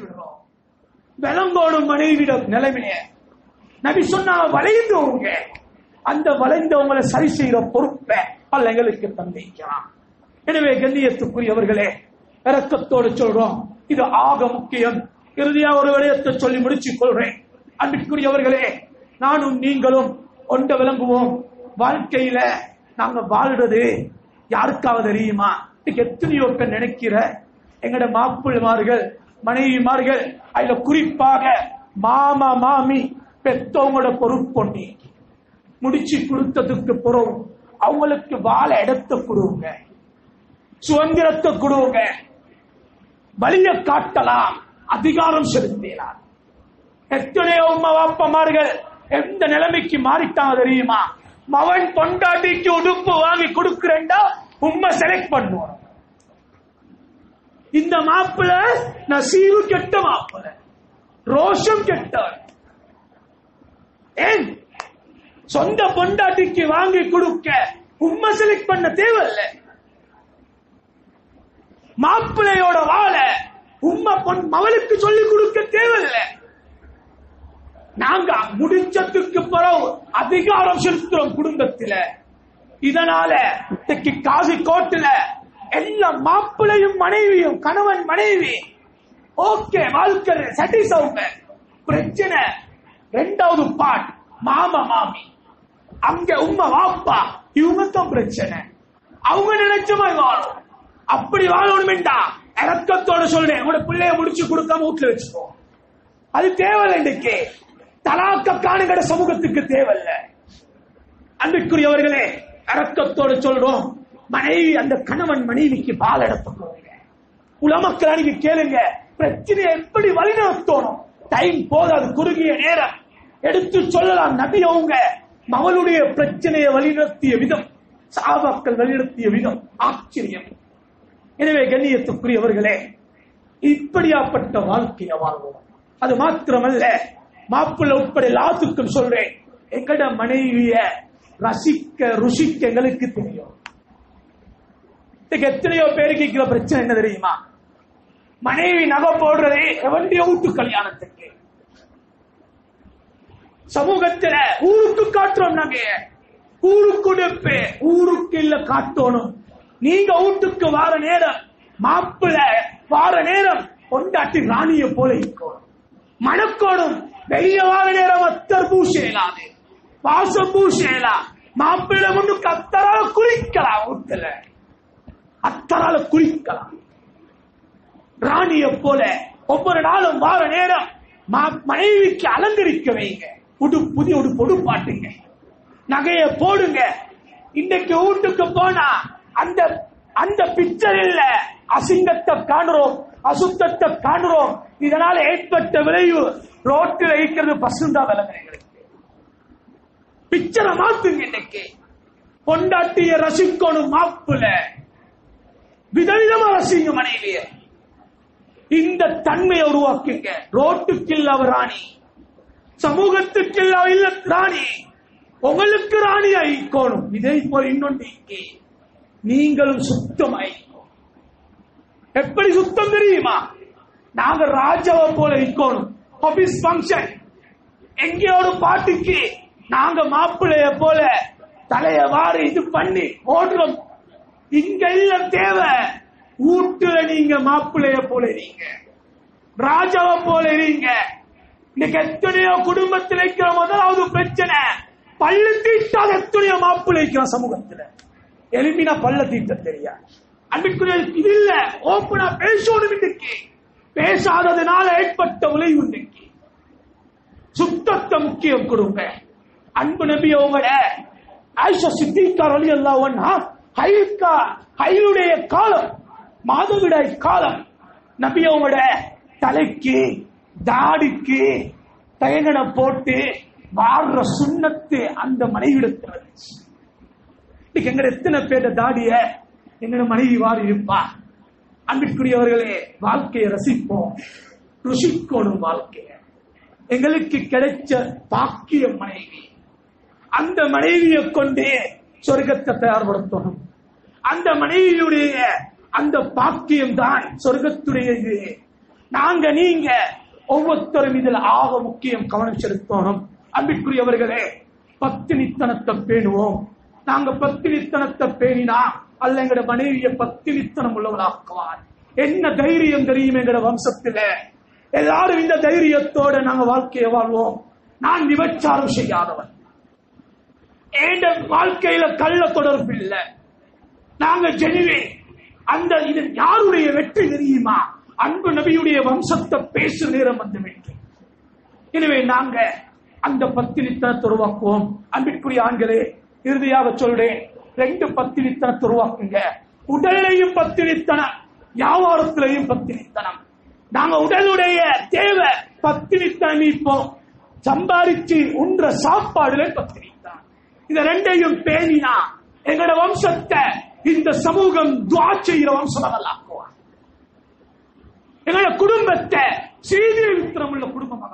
விடுறோம் விளங்கோடும் மனைவிடம் நிலைமைய. நபி சொன்னா வளைந்தவங்க அந்த வளைந்தவங்களை சரி செய்யற பொறுப்பை அல்ல எங்களுக்கு தந்திக்கிறான் எனவே கண்ணியத்துக்குரியவர்களே இறக்கத்தோடு சொல்றோம். இது ஆக முக்கியம். இறுதியா ஒரு விடயத்தை சொல்லி முடிச்சு கொள்றேன். அன்பிற்குரியவர்களே நானும் நீங்களும் ஒன்றை விளங்குவோம். வாழ்க்கையில நாங்க வாழ்றது யாருக்காவது தெரியுமா? எத்தனையோ பேர் நினைக்கிற எங்கட மாப்பிள்ளைமார்கள் மனைவிமார்கள் அதுல குறிப்பாக மாமா மாமி பெத்தவங்களோட பொறுப்பொண்டி முடிச்சு கொடுத்ததுக்கு பிறகு அவங்களுக்கு வாழ இடத்தை கொடுங்க. சுதந்திரத்தை கொடுங்க. வழிய காட்டலாம். அதிகாரம் செலுத்தினார். எத்தனையோ உமா வாப்பமார்கள் எந்த நிலைமைக்கு மாறிட்டாங்க தெரியுமா? மவன் பொண்டாட்டிக்கு உடுப்பு வாங்கி கொடுக்கிறேன்டா உண்மை செலக்ட் பண்ணுவோம். இந்த மாப்பிள்ள நசீவு கெட்ட மாப்பிள்ள. ரோஷம் கெட்ட ஏன்? சொந்த பொண்டாட்டிக்கு வாங்கி கொடுக்க உண்மை செலக்ட் பண்ண தேவையில்லை. மாப்பிள்ளையோட வாழ உண்மை பொன் மவளுக்கு சொல்லிக் கொடுக்க தேவையில்லை. நாங்க முடிச்சதுக்கு பிறகு அதிகாரம் செலுத்துறோம் குடும்பத்தில. இதனால இன்னைக்கு காசி கோட்டுல எல்லா மாப்பிள்ளையும் மனைவியும் கணவன் மனைவி. ஓகே வாழ்க்கை சட்டிஸ் அவங்க பிரச்சனை. ரெண்டாவது பாட் மாமா மாமி. அங்க உங்க வாப்பா இவங்க தான் பிரச்சனை. அவங்க நினைச்ச மாதிரி வாழும். அப்படி வாழணும்டா இறக்கத்தோட சொல்றேன். உங்களோட பிள்ளைய முடிச்சு கொடுக்காம வீட்டுல வச்சுக்கோ. அது தேவையில்லை இன்றைக்கு தலாக்க காணுகிற சமூகத்துக்கு தேவையில்லை. அன்பிற்குரியவர்களே இறக்கத்தோடு சொல்றோம். மனைவி அந்த கணவன் மனைவிக்கு பால் எடுத்துக்கோங்க உலமக்கள் அன்னைக்கு கேளுங்க. பிரச்சனையை எப்படி வழிநடத்தணும்? டைம் போதாது குறுகிய நேரம். எடுத்து சொல்லலாம் நபி அவங்க மகளுடைய பிரச்சனையை வழிநடத்திய விதம் சாபாக்கள் வழிநடத்திய விதம் ஆச்சரியம். எனவே கண்ணியத்துக்குரியவர்களே இப்படியாப்பட்ட வாழ்க்கையை வாழ்வோம். அது மாத்திரமல்ல மாப்பிள்ளை உட்பட எல்லாத்துக்கும் சொல்றேன். எங்கட மனைவிய ரசிக்க ருசிக்க எங்களுக்கு தெரியும். இன்னைக்கு எத்தனையோ பேருக்கு இருக்கிற பிரச்சனை என்ன தெரியுமா? மனைவி நகை போடுறதே எவண்டிய வீட்டு கல்யாணத்துக்கு? சமூகத்துல ஊருக்கு காட்டுறோம் நாங்க. ஊருக்கு உடுப்பு ஊருக்கு இல்ல காட்டணும். நீங்க வீட்டுக்கு வார நேரம் மாப்பிள்ள வார நேரம் கொண்டாட்டி ராணிய போல இருக்கும் மணக்கோடும் வெளிய வார நேரம் அத்தர் பூசேலாது வாசம் பூசேலாம் மாப்பிள்ளை முன்னுக்கு அத்தரால குளிக்கலாம் வீட்டுல. அத்தரால குளிக்கலாம் ராணிய போல ஒவ்வொரு நாளும் வார நேரம் மா- மனைவிக்கு அலங்கரிக்க வைங்க. உடு புதிய உடுப்பு உடுப்பாட்டுங்க நகைய போடுங்க. இன்னைக்கு வீட்டுக்கு போனா அந்த அந்த பிக்சர் இல்ல. அசிங்கத்தை காணுறோம் அசுத்தத்தை காணுறோம். இதனால ஏற்பட்ட விளைவு ரோட்டில் இருக்கிறது பசுந்தா விலங்குகளுக்கு பிக்சரை மாத்துங்க இன்னைக்கு. பொண்டாட்டிய ரசிக்கணும் மாப்புல விதவிதமா ரசிங்க மனைவிய. இந்த தன்மையை உருவாக்குங்க. ரோட்டுக்கு இல்ல அவர் ராணி. சமூகத்துக்கு இல்ல ராணி. உங்களுக்கு ராணி ஆயிக்கோணும். இதே போல இன்னொன்று நீங்களும் சுத்தமாயிக்கணும் எப்படி சுத்தம் தெரியுமா? நாங்க ராஜாவை போல இருக்கணும். ஆபீஸ் ஃபங்க்ஷன் எங்கேயோ ஒரு பாட்டுக்கு நாங்க மாப்பிள்ளைய போல தலைய வாரி இது பண்ணி ஓடுறோம். இங்க இல்ல தேவை. வீட்டுல நீங்க மாப்பிள்ளைய போல இருங்க. ராஜாவை போல இருங்க. இன்னைக்கு எத்தனையோ குடும்பத்தில் இருக்கிற முதலாவது பிரச்சனை பல்லு தீட்டாத எத்தனையோ மாப்பிள்ளை இருக்கிற சமூகத்துல. எலும்பினா பல்ல தீட்ட தெரியா அன்பிற்குரிய இது இல்ல. ஓப்பனா பேசணும் இன்னைக்கு. பேசாததுனால ஏற்பட்ட விளைவு இன்னைக்கு. சுத்தத்தை முக்கியம் கொடுங்க. அன்பு நம்பி அவங்கள ஆயிஷா சித்திக்கார் அலி அல்லாஹ் ஹைக்கா ஹைலுடைய காலம் மாதவிடாய் காலம். நபியோட தலைக்கு தாடிக்கு தயங்கனை போட்டு வாழ்ற சுண்ணத்து அந்த மனைவிடத்தில் இருந்துச்சு இன்னைக்கு எங்க எத்தனை பேர் தாடிய எங்கட மனைவி வாரி இருப்பா? அன்பிற்குரியவர்களே வாழ்க்கையை ரசிப்போம் ருசிக்கணும் வாழ்க்கைய. எங்களுக்கு கிடைச்ச பாக்கிய மனைவி. அந்த மனைவியை கொண்டே சொர்க்கத்தை தயார்படுத்தணும். அந்த மனைவியுடைய அந்த பாக்கியம் தான் சொர்க்கத்துடையது. நாங்க நீங்க ஒவ்வொருத்தரும் இதில் ஆக முக்கியம் கவனம் செலுத்தணும் அன்பிற்குரியவர்களே பத்தினித்தனத்தை பேணுவோம். நாங்க பத்தினித்தனத்தை பேணினா அல்ல எங்கட மனைவிய பத்தினித்தனம் உள்ளவளாக்குவார். என்ன தைரியம் தெரியும் எங்கட வம்சத்துல? எல்லாரும் இந்த தைரியத்தோட நாங்க வாழ்க்கையை வாழ்வோம். நான் விபச்சாரம் செய்யாதவன். என் வாழ்க்கையில கள்ள தொடர்பு இல்லை. நாங்க ஜெனிவே அந்த இது யாருடைய வெற்றி தெரியுமா? அன்பு நபியுடைய வம்சத்தை பேசு நேரம் வந்து வெற்றி எனவே நாங்க அந்த பத்திரித்தனத்தை உருவாக்குவோம் அன்பிற்குரிய ஆண்களே இறுதியாக சொல்றேன் ரெண்டு பத்திரித்தனத்தை உருவாக்குங்க உடலையும் பத்திரித்தனம் வியாபாரத்திலையும் பத்திரித்தனம் நாங்க உடலுடைய தேவை பத்திரித்தனம் இப்போ சம்பாதிச்சு உன்ற சாப்பாடுல பத்திரித்தான் இந்த ரெண்டையும் பேணினா எங்களோட வம்சத்தை இந்த சமூகம் துவா செய்கிற வம்சம் ஆக்குவார் எங்களோட குடும்பத்தை செய்தி உள்ள குடும்பம்